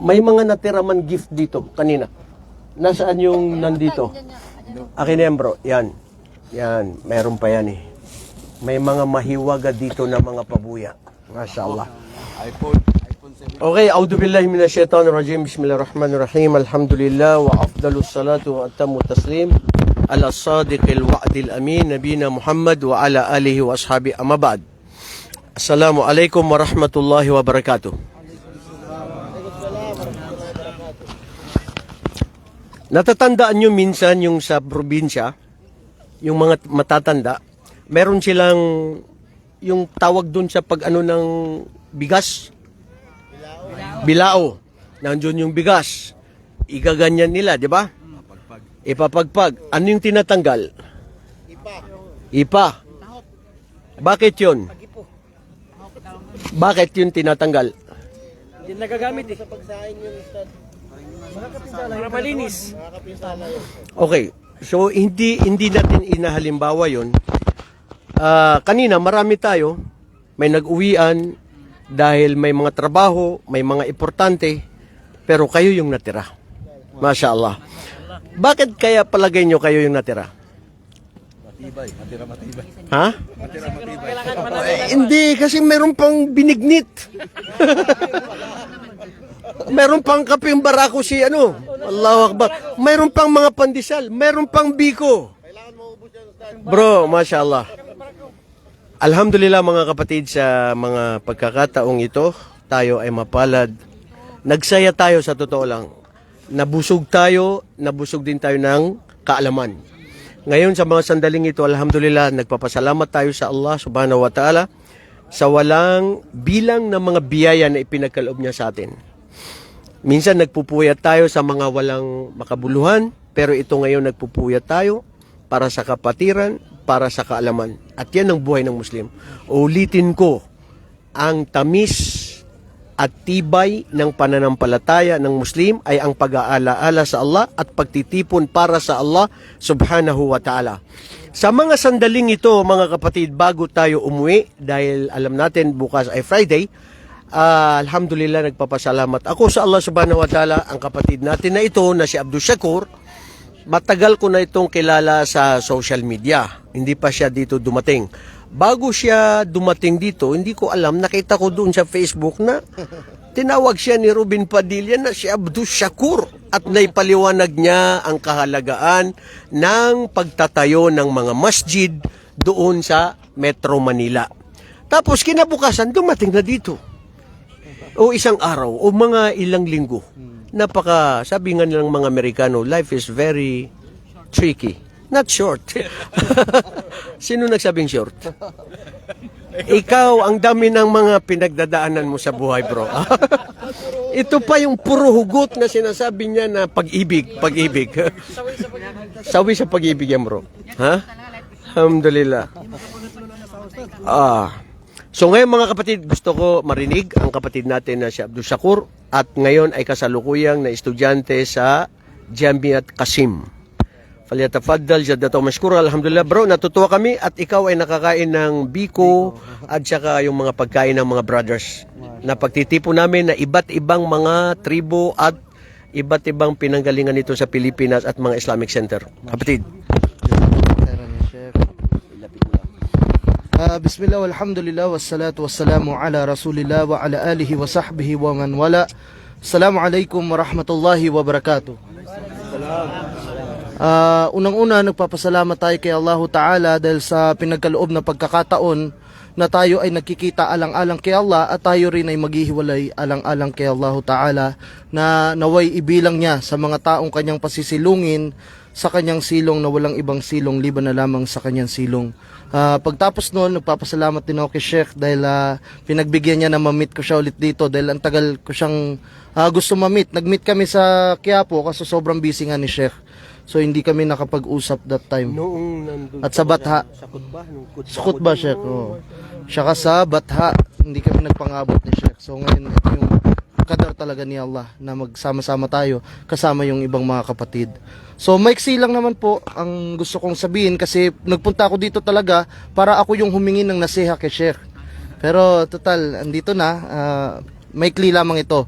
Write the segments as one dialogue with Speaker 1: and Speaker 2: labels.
Speaker 1: may mga natira man gift dito kanina. Nasaan yung nandito? Akin yan bro, yan. Yan, meron pa yan eh. May mga mahiwaga dito na mga pabuya. Masya Allah.
Speaker 2: iPhone, iPhone 7.
Speaker 1: Okay, أعوذ بالله من الشيطان الرجيم بسم الله الرحمن الرحيم الحمد لله وأفضل الصلاة وأتم التسليم على الصادق الوعد الأمين نبينا محمد وعلى آله وأصحابه أما بعد السلام عليكم ورحمة الله وبركاته Natatandaan nyo minsan yung sa probinsya, yung mga matatanda, meron silang yung tawag dun sa pag ano ng bigas, bilao. Nandiyon yung bigas. Igaganyan nila, di ba? Ipapagpag. Ano yung tinatanggal? Ipa. Ipa. Bakit yun? Bakit yun tinatanggal?
Speaker 3: Hindi nagagamit eh. Para malinis.
Speaker 1: Okay. So hindi hindi natin inahalimbawa 'yon. Ah, kanina marami tayo may nag-uwian dahil may mga trabaho, may mga importante, pero kayo yung natira. Masya Allah. Bakit kaya palagay nyo kayo yung natira?
Speaker 2: Matibay, matira matibay.
Speaker 1: Ha?
Speaker 2: Matira matibay.
Speaker 1: Eh, hindi, kasi meron pang binignit. meron pang kaping barako si ano. Allahu Akbar. Meron pang mga pandesal. Meron pang biko. Bro, Masya Allah. Alhamdulillah mga kapatid sa mga pagkakataong ito, tayo ay mapalad. Nagsaya tayo sa totoo lang. Nabusog tayo, nabusog din tayo ng kaalaman. Ngayon sa mga sandaling ito, alhamdulillah, nagpapasalamat tayo sa Allah subhanahu wa ta'ala sa walang bilang ng mga biyaya na ipinagkaloob niya sa atin. Minsan nagpupuyat tayo sa mga walang makabuluhan, pero ito ngayon nagpupuyat tayo para sa kapatiran, para sa kaalaman. At yan ang buhay ng Muslim. Ulitin ko, ang tamis at tibay ng pananampalataya ng Muslim ay ang pag-aalaala sa Allah at pagtitipon para sa Allah subhanahu wa ta'ala. Sa mga sandaling ito, mga kapatid, bago tayo umuwi, dahil alam natin bukas ay Friday, ah, alhamdulillah nagpapasalamat ako sa Allah subhanahu wa ta'ala, ang kapatid natin na ito na si Abdul Shakur, matagal ko na itong kilala sa social media. Hindi pa siya dito dumating. Bago siya dumating dito, hindi ko alam, nakita ko doon sa Facebook na tinawag siya ni Ruben Padilla na si Abdul Shakur at naipaliwanag niya ang kahalagaan ng pagtatayo ng mga masjid doon sa Metro Manila. Tapos kinabukasan, dumating na dito o isang araw o mga ilang linggo. Napaka, sabi nga nilang mga Amerikano, life is very tricky. Not short. Sino nagsabing short? Ikaw, ang dami ng mga pinagdadaanan mo sa buhay, bro. Ito pa yung puro hugot na sinasabi niya na pag-ibig, pag-ibig. Sawi sa pag-ibig yan, bro. Ha? Alhamdulillah. Ah. So ngayon mga kapatid, gusto ko marinig ang kapatid natin na si Abdul Shakur at ngayon ay kasalukuyang na estudyante sa Jamiat Qasim. Falyatafaddal jaddato mashkur. Alhamdulillah bro, natutuwa kami at ikaw ay nakakain ng biko at saka yung mga pagkain ng mga brothers na pagtitipo namin na iba't ibang mga tribo at iba't ibang pinanggalingan nito sa Pilipinas at mga Islamic Center. Kapatid.
Speaker 4: Khairan ya Sheikh. Ah, bismillah walhamdulillah wassalatu wassalamu ala rasulillah wa ala alihi wa sahbihi wa man wala. Assalamualaikum warahmatullahi wabarakatuh. Ah, unang-una nagpapasalamat tayo kay Allahu Ta'ala dahil sa pinagkaloob na pagkakataon na tayo ay nakikita alang-alang kay Allah at tayo rin ay maghihiwalay alang-alang kay Allahu Ta'ala na naway ibilang niya sa mga taong kanyang pasisilungin sa kanyang silong na walang ibang silong liban na lamang sa kanyang silong. Ah, pagtapos noon, nagpapasalamat din ako kay Sheikh dahil ah, pinagbigyan niya na ma-meet ko siya ulit dito dahil ang tagal ko siyang ah, gusto ma-meet. Nag-meet kami sa Quiapo kasi sobrang busy nga ni Sheikh. So hindi kami nakapag-usap that time.
Speaker 1: Noong nandun
Speaker 4: At sa Batha,
Speaker 1: sa Kutba, Kutba.
Speaker 4: sa Khutbah Sheikh. Oh. Siya sa Batha, hindi kami nagpangabot ni Sheikh. So ngayon ito yung kadar talaga ni Allah na magsama-sama tayo kasama yung ibang mga kapatid. So maiksi lang naman po ang gusto kong sabihin kasi nagpunta ako dito talaga para ako yung humingi ng nasiha kay Sheikh. Pero total, andito na, ah, maikli lamang ito.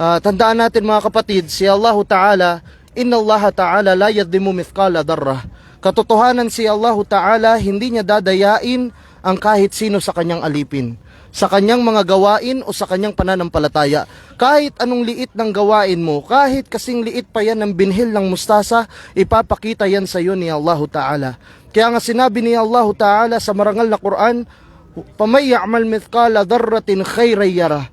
Speaker 4: Ah, tandaan natin mga kapatid, si Allah Ta'ala, Inna Allah Ta'ala la yadhimu mithqala darrah. Katotohanan si Allah Ta'ala, hindi niya dadayain ang kahit sino sa kanyang alipin. Sa kanyang mga gawain o sa kanyang pananampalataya. Kahit anong liit ng gawain mo, kahit kasing liit pa yan ng binhil ng mustasa, ipapakita yan sa iyo ni Allah Ta'ala. Kaya nga sinabi ni Allah Ta'ala sa marangal na Quran, Pamay ya'mal mithqala darratin khayray yarah.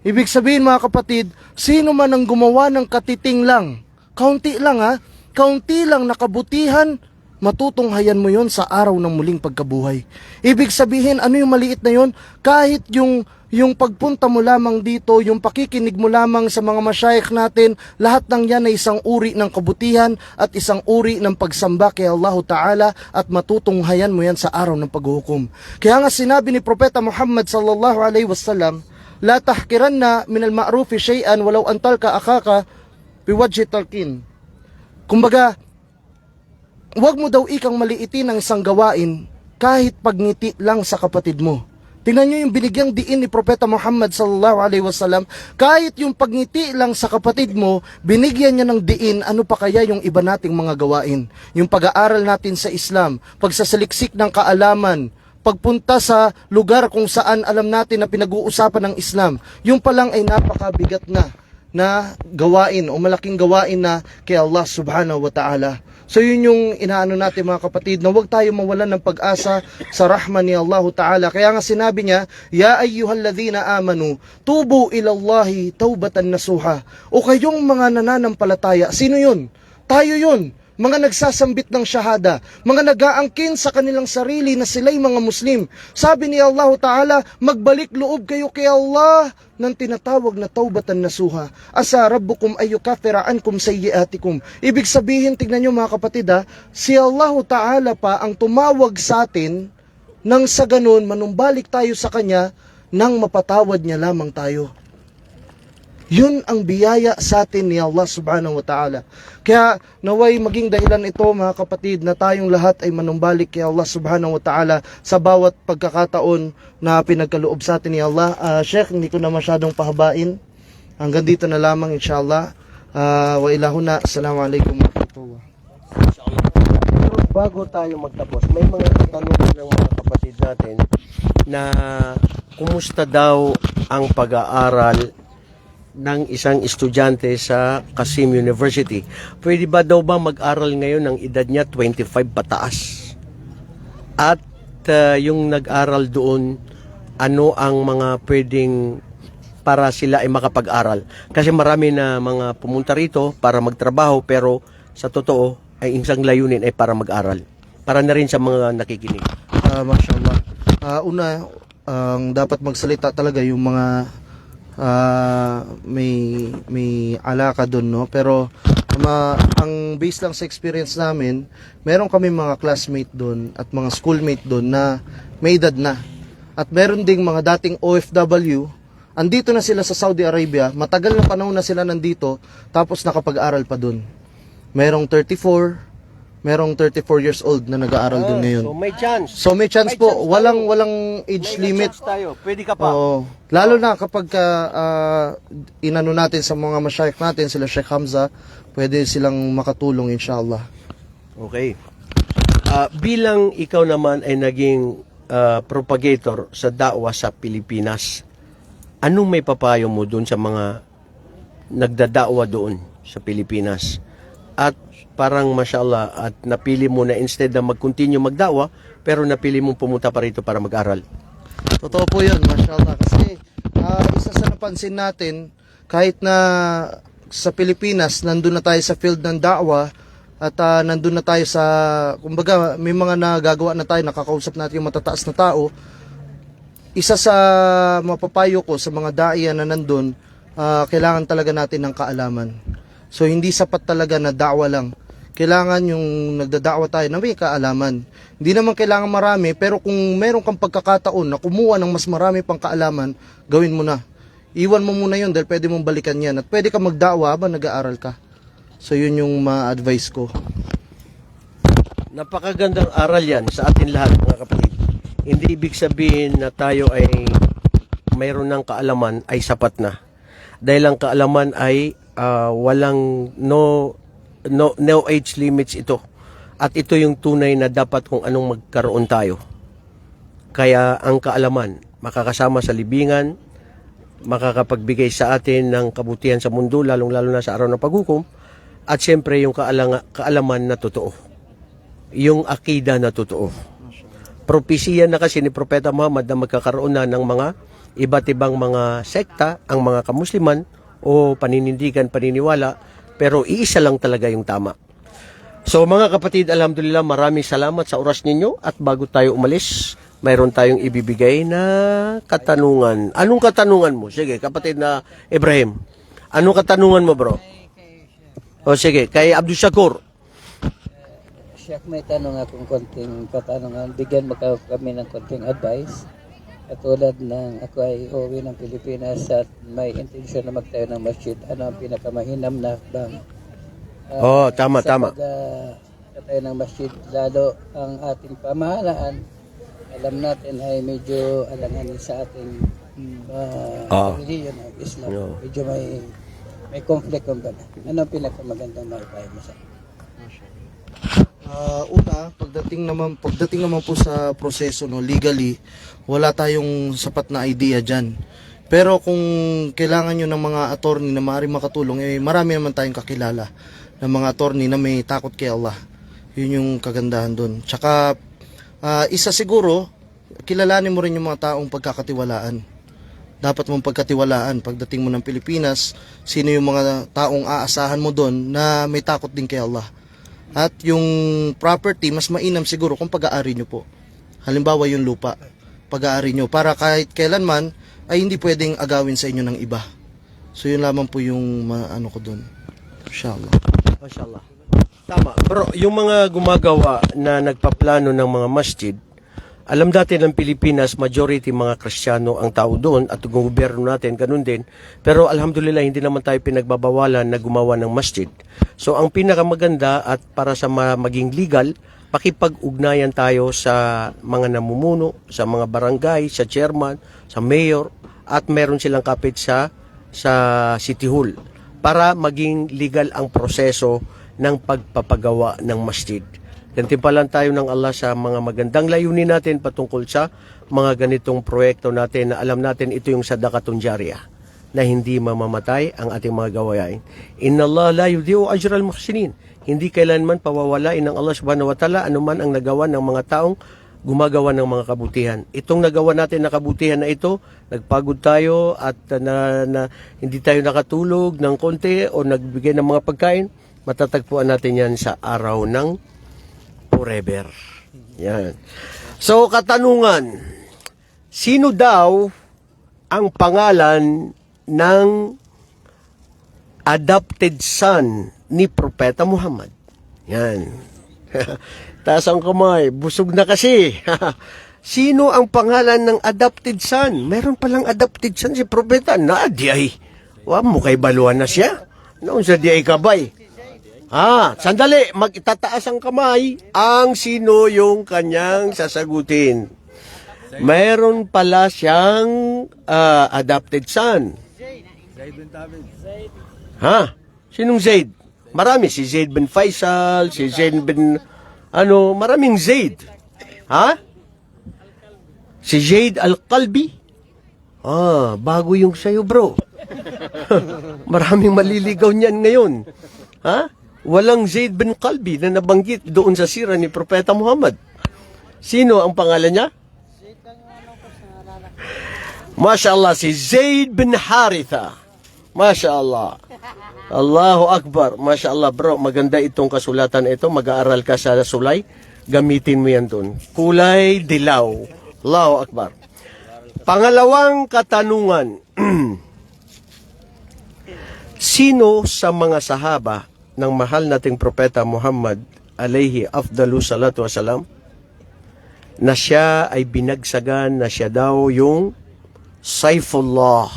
Speaker 4: Ibig sabihin mga kapatid, sino man ang gumawa ng katiting lang, kaunti lang ha, kaunti lang nakabutihan, matutunghayan mo yon sa araw ng muling pagkabuhay. Ibig sabihin, ano yung maliit na yon? Kahit yung yung pagpunta mo lamang dito, yung pakikinig mo lamang sa mga masyayikh natin, lahat ng yan ay isang uri ng kabutihan at isang uri ng pagsamba kay Allah Ta'ala at matutunghayan mo yan sa araw ng paghuhukom. Kaya nga sinabi ni Propeta Muhammad sallallahu alaihi wasallam, La tahkiranna min al-ma'rufi shay'an walau antalka akaka biwajhi talqin. Kumbaga, Huwag mo daw ikang maliitin ang isang gawain kahit pagngiti lang sa kapatid mo. Tingnan nyo yung binigyang diin ni Propeta Muhammad sallallahu alaihi wasallam. Kahit yung pagngiti lang sa kapatid mo, binigyan niya ng diin, ano pa kaya yung iba nating mga gawain? Yung pag-aaral natin sa Islam, pagsasaliksik ng kaalaman, pagpunta sa lugar kung saan alam natin na pinag-uusapan ng Islam, yung palang ay napakabigat na na gawain o malaking gawain na kay Allah subhanahu wa ta'ala. So yun yung inaano natin mga kapatid na huwag tayo mawalan ng pag-asa sa rahman ni Allah Ta'ala. Kaya nga sinabi niya, Ya ayyuhalladhina amanu, tubu ilallahi taubatan nasuha. O kayong mga nananampalataya, sino yun? Tayo yun mga nagsasambit ng shahada, mga nag-aangkin sa kanilang sarili na sila'y mga Muslim. Sabi ni Allah Ta'ala, magbalik loob kayo kay Allah ng tinatawag na taubatan nasuha. Asa rabbukum ayyukafira ankum sayyiatikum. Ibig sabihin, tignan nyo mga kapatid ha, si Allah Ta'ala pa ang tumawag sa atin nang sa ganun manumbalik tayo sa Kanya nang mapatawad niya lamang tayo. Yun ang biyaya sa atin ni Allah subhanahu wa ta'ala. Kaya naway maging dahilan ito mga kapatid na tayong lahat ay manumbalik kay Allah subhanahu wa ta'ala sa bawat pagkakataon na pinagkaloob sa atin ni Allah. Ah, Sheikh, hindi ko na masyadong pahabain. Hanggang dito na lamang inshallah. Uh, wa ilahuna. Assalamualaikum warahmatullahi
Speaker 1: bago tayo magtapos, may mga katanungan ng mga kapatid natin na kumusta daw ang pag-aaral ng isang estudyante sa Kasim University. Pwede ba daw ba mag-aral ngayon ng edad niya 25 pataas? At uh, yung nag-aral doon, ano ang mga pwedeng para sila ay makapag-aral? Kasi marami na mga pumunta rito para magtrabaho pero sa totoo ay isang layunin ay para mag-aral. Para na rin sa mga nakikinig.
Speaker 4: Ah, mashallah. Ah, una, ang dapat magsalita talaga yung mga ah, may may alaka doon no? Pero ma, ang base lang sa experience namin meron kami mga classmate doon at mga schoolmate doon na may edad na. At meron ding mga dating OFW andito na sila sa Saudi Arabia. Matagal na panahon na sila nandito tapos nakapag-aral pa doon merong 34 merong 34 years old na nag-aaral doon ngayon
Speaker 1: So may chance.
Speaker 4: So may chance
Speaker 1: May
Speaker 4: po,
Speaker 1: chance tayo.
Speaker 4: walang walang age
Speaker 1: May
Speaker 4: limit.
Speaker 1: chance tayo. Pwede ka pa.
Speaker 4: Oo. Lalo na kapag ka, ah, inano natin sa mga masyayikh natin, sila Sheikh Hamza, pwede silang makatulong inshallah.
Speaker 1: Okay. Ah, bilang ikaw naman ay naging ah, propagator sa da'wa sa Pilipinas, anong may papayo mo doon sa mga nagdada'wa doon sa Pilipinas? At parang mashallah at napili mo na instead na mag-continue magda'wa, pero napili mong pumunta pa rito para mag-aral.
Speaker 4: Totoo po yun, mashallah. Kasi ah, isa sa napansin natin, kahit na sa Pilipinas, nandun na tayo sa field ng da'wa, at ah, nandun na tayo sa, kumbaga, may mga nagagawa na tayo, nakakausap natin yung matataas na tao, isa sa mapapayo ko sa mga daiya na nandun, ah, kailangan talaga natin ng kaalaman. So hindi sapat talaga na da'wa lang. Kailangan yung nagdada'wa tayo na may kaalaman. Hindi naman kailangan marami, pero kung meron kang pagkakataon na kumuha ng mas marami pang kaalaman, gawin mo na. Iwan mo muna yun dahil pwede mong balikan yan. At pwede ka magda'wa habang nag-aaral ka. So yun yung ma-advise ko.
Speaker 1: Napakagandang aral yan sa atin lahat mga kapatid. Hindi ibig sabihin na tayo ay mayroon ng kaalaman ay sapat na. dahil ang kaalaman ay ah, walang no, no, no age limits ito. At ito yung tunay na dapat kung anong magkaroon tayo. Kaya ang kaalaman, makakasama sa libingan, makakapagbigay sa atin ng kabutihan sa mundo, lalong-lalo na sa araw ng paghukom, at siyempre yung kaalanga, kaalaman na totoo. Yung akida na totoo. Propesiya na kasi ni Propeta Muhammad na magkakaroon na ng mga iba't ibang mga sekta, ang mga kamusliman o paninindigan, paniniwala, pero iisa lang talaga yung tama. So mga kapatid, alhamdulillah, maraming salamat sa oras ninyo at bago tayo umalis, mayroon tayong ibibigay na katanungan. Anong katanungan mo? Sige, kapatid na Ibrahim. Anong katanungan mo, bro? O sige, kay Abdul Shakur.
Speaker 5: Siya, may tanong akong konting katanungan. Bigyan mo ka- kami ng konting advice. Katulad ng ako ay uwi ng Pilipinas at may intensyon na magtayo ng masjid. Ano ang pinakamahinam na bang?
Speaker 1: Oh, tama,
Speaker 5: sa
Speaker 1: tama.
Speaker 5: pag, ah, pagtayo ng masjid, lalo ang ating pamahalaan, alam natin ay medyo alanganin sa ating uh,
Speaker 1: Ah.
Speaker 5: religion of Islam.
Speaker 1: Yeah.
Speaker 5: Medyo may may conflict kumbaga. Ano ang pinakamagandang maipayo mo sa
Speaker 4: Ah, una, pagdating naman pagdating naman po sa proseso no legally, wala tayong sapat na idea diyan. Pero kung kailangan nyo ng mga attorney na maaaring makatulong, eh marami naman tayong kakilala ng mga attorney na may takot kay Allah. Yun yung kagandahan doon. Tsaka ah, isa siguro, kilalanin mo rin yung mga taong pagkakatiwalaan. Dapat mong pagkatiwalaan pagdating mo ng Pilipinas, sino yung mga taong aasahan mo doon na may takot din kay Allah. At yung property, mas mainam siguro kung pag-aari nyo po. Halimbawa yung lupa, pag-aari nyo. Para kahit kailanman, ay hindi pwedeng agawin sa inyo ng iba. So yun lamang po yung ano ko doon. Inshallah.
Speaker 1: Mashallah. Tama. Bro, yung mga gumagawa na nagpaplano ng mga masjid, alam dati ng Pilipinas, majority mga Kristiyano ang tao doon at gobyerno natin, ganun din. Pero alhamdulillah, hindi naman tayo pinagbabawalan na gumawa ng masjid. So ang pinakamaganda at para sa ma- maging legal, pakipag-ugnayan tayo sa mga namumuno, sa mga barangay, sa chairman, sa mayor, at meron silang kapit sa sa City Hall para maging legal ang proseso ng pagpapagawa ng masjid. Gantimpalan tayo ng Allah sa mga magandang layunin natin patungkol sa mga ganitong proyekto natin na alam natin ito yung sadakatun jariyah na hindi mamamatay ang ating mga gawain. Inna Allah la yudhi'u ajral muhsinin. Hindi kailanman pawawalain ng Allah subhanahu wa ta'ala anuman ang nagawa ng mga taong gumagawa ng mga kabutihan. Itong nagawa natin na kabutihan na ito, nagpagod tayo at na, na hindi tayo nakatulog ng konti o nagbigay ng mga pagkain, matatagpuan natin yan sa araw ng forever. Yan. So, katanungan, sino daw ang pangalan ng adopted son ni Propeta Muhammad? Yan. Taas ang kamay, busog na kasi. Sino ang pangalan ng adopted son? Meron palang adopted son si Propeta. Na, di ay. Wa mo baluan na siya. Noon sa di ay kabay. Ah, sandali, magtataas ang kamay ang sino yung kanyang sasagutin. Meron pala siyang ah, adopted son.
Speaker 2: Zaid bin Thabit.
Speaker 1: Ha? Sinong Zaid? Marami. Si Zaid bin Faisal, si Zaid bin... Ano, maraming Zaid. Ha? Si Zaid Al-Qalbi? Ah, bago yung sa'yo, bro. maraming maliligaw niyan ngayon. Ha? Walang Zaid bin Qalbi na nabanggit doon sa sira ni Propeta Muhammad. Sino ang pangalan niya? Masya Allah, si Zaid bin Haritha. Masya Allah. Allahu Akbar. Masya Allah, bro. Maganda itong kasulatan ito. Mag-aaral ka sa sulay. Gamitin mo yan doon. Kulay dilaw. Allahu Akbar. Pangalawang katanungan. Sino sa mga sahaba ng mahal nating propeta Muhammad alayhi afdalu salatu wasalam na siya ay binagsagan na siya daw yung Saifullah.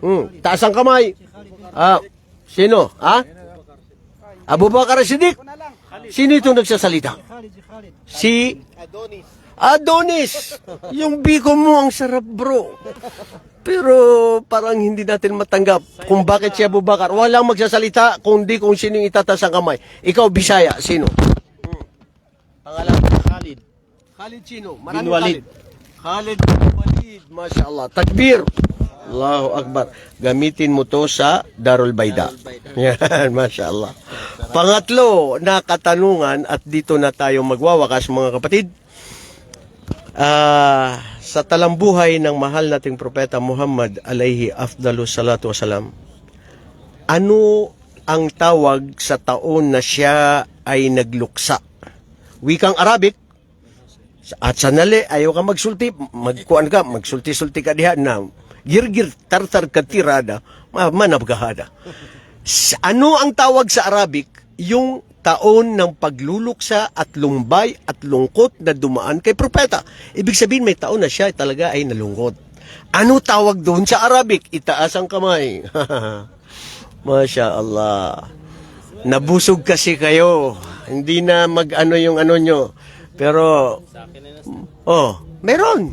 Speaker 1: Hmm, taas ang kamay. Ah, sino? Ha? Abu Bakar Siddiq. Sino itong nagsasalita? Si Adonis. Adonis. Yung biko mo ang sarap, bro. Pero parang hindi natin matanggap kung bakit si Abu Bakar. Walang magsasalita kundi kung sino yung itatas ang kamay. Ikaw, Bisaya, sino? Hmm. Pangalan? Khalid. Khalid sino? Maraming. Khalid. Khalid bin Walid. Masya Allah. Takbir. Allahu Akbar. Gamitin mo to sa Darul Baida. Yan, Masya Allah. Pangatlo na katanungan at dito na tayo magwawakas mga kapatid. Ah, sa talambuhay ng mahal nating propeta Muhammad alayhi afdalu salatu wasalam. Ano ang tawag sa taon na siya ay nagluksa? Wikang Arabic, at sanali, ayaw ka magsulti, magkuan ka, magsulti-sulti ka diha na girgir tartar katirada, ma- manabgahada. Ano ang tawag sa Arabic? Yung taon ng pagluluksa at lumbay at lungkot na dumaan kay propeta. Ibig sabihin may taon na siya talaga ay nalungkot. Ano tawag doon sa Arabic? Itaas ang kamay. Masya Allah. Nabusog kasi kayo. Hindi na mag-ano yung ano nyo. Pero, oh, meron.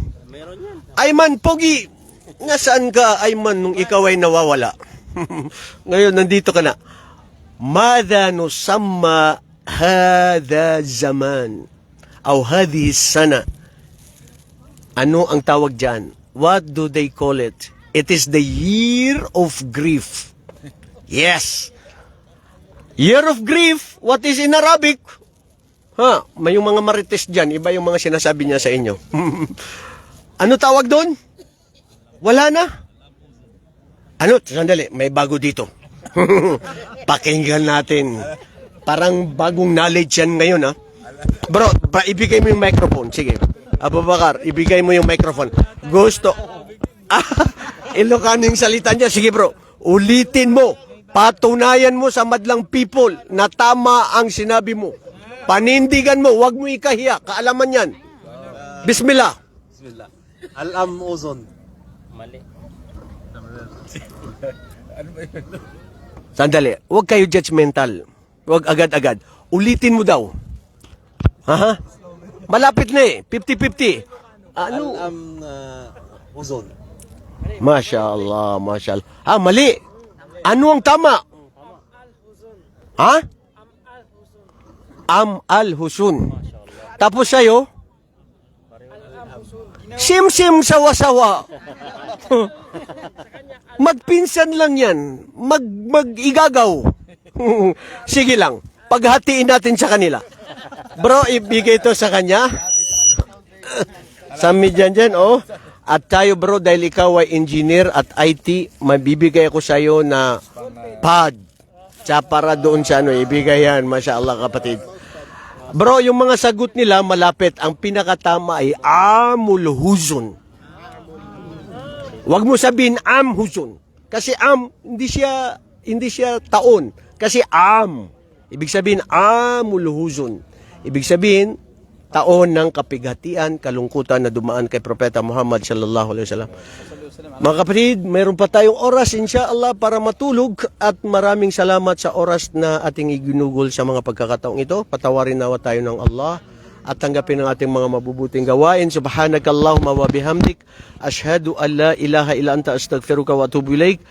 Speaker 1: Ayman, Pogi, nasaan ka, Ayman, nung ikaw ay nawawala? Ngayon, nandito ka na. Mada nusamma hada zaman aw hadhihi sana. Ano ang tawag dyan? What do they call it? It is the year of grief. Yes. Year of grief. What is in Arabic? Ha, may yung mga marites dyan. Iba yung mga sinasabi niya sa inyo. ano tawag doon? Wala na. Ano? Sandali, may bago dito. Pakinggan natin. Parang bagong knowledge yan ngayon, ha? Bro, ba, ibigay mo yung microphone. Sige. Abu Bakar, ibigay mo yung microphone. Gusto. Ah, Ilocano yung salita niya. Sige bro, ulitin mo. Patunayan mo sa madlang people na tama ang sinabi mo. Panindigan mo, wag mo ikahiya. Kaalaman yan. Bismillah.
Speaker 2: Bismillah. Al-am uzon.
Speaker 1: Sandali, huwag kayo judgmental. Huwag agad-agad. Ulitin mo daw. Ha? Malapit na eh. 50-50. Ano?
Speaker 2: Al-am uh, uzon.
Speaker 1: Masya Allah, Masya Allah. Ah, mali. Ano ang tama? Ha? Am al-Husun. Tapos sa'yo? Sim-sim sawa-sawa. Magpinsan lang yan. Mag, mag-igagaw. Sige lang. Paghatiin natin sa kanila. Bro, ibigay to sa kanya. Sa dyan dyan, oh. At tayo bro, dahil ikaw ay engineer at IT, mabibigay ko sa iyo na pad. Sa para doon sa ano, ibigay yan. Masya Allah kapatid. Bro, yung mga sagot nila malapit. Ang pinakatama ay amulhuzon. Huwag mo sabihin amhuzon. Kasi am, hindi siya, hindi siya taon. Kasi am. Ibig sabihin amulhuzon. Ibig sabihin, taon ng kapighatian, kalungkutan na dumaan kay Propeta Muhammad sallallahu alaihi wasallam. Mga kapatid, mayroon pa tayong oras inshallah para matulog at maraming salamat sa oras na ating iginugol sa mga pagkakataong ito. Patawarin nawa tayo ng Allah at tanggapin ang ating mga mabubuting gawain. Subhanakallahumma wa bihamdik. Ashhadu an la ilaha illa anta astaghfiruka wa atubu ilaik.